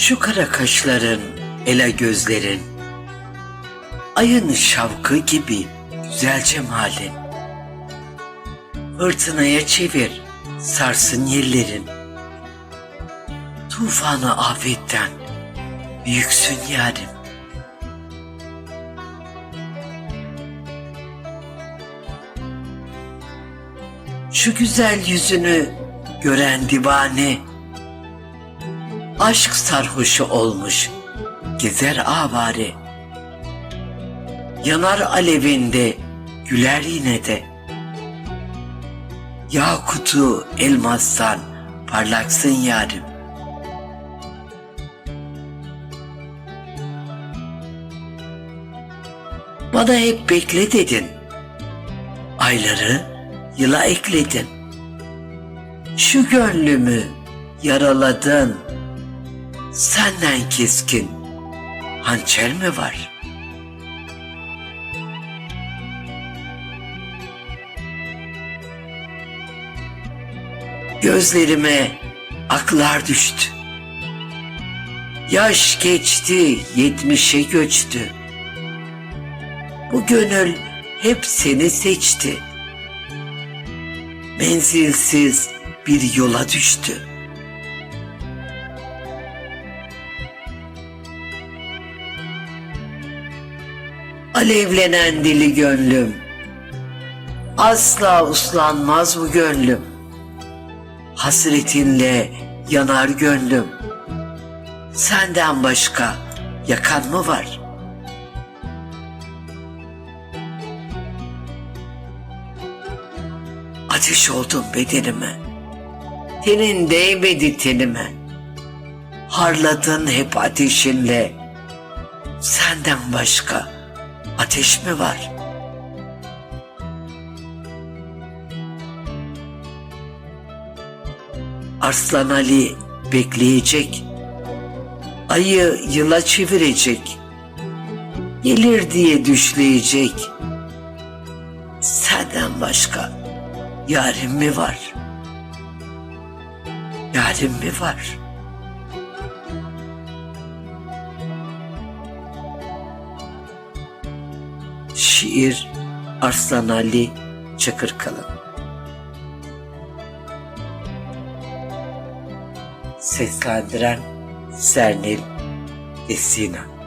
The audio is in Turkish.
Şu kara kaşların, ela gözlerin, ayın şavkı gibi güzel cemalin. Fırtınaya çevir, sarsın yerlerin. Tufanı afetten, büyüksün yarim. Şu güzel yüzünü gören divane, aşk sarhoşu olmuş, gezer avare. Yanar alevinde, güler yine de. Yakutu elmastan parlaksın yarim. Bana hep bekle dedin. Ayları yıla ekledin. Şu gönlümü yaraladın. Senden keskin hançer mi var? Gözlerime aklar düştü. Yaş geçti, yetmişe göçtü. Bu gönül hep seni seçti. Menzilsiz bir yola düştü. Alevlenen dili gönlüm. Asla uslanmaz bu gönlüm. Hasretinle yanar gönlüm. Senden başka yakan mı var? Ateş oldun bedenime. Tenin değmedi tenime. Harladın hep ateşinle. Senden başka ateş mi var? Arslan Ali bekleyecek. Ayı yıla çevirecek. Gelir diye düşleyecek. Senden başka yarim mi var? Yarim mi var? Şiir Arslan Ali Çakırkalın Seslendiren Sernil Esina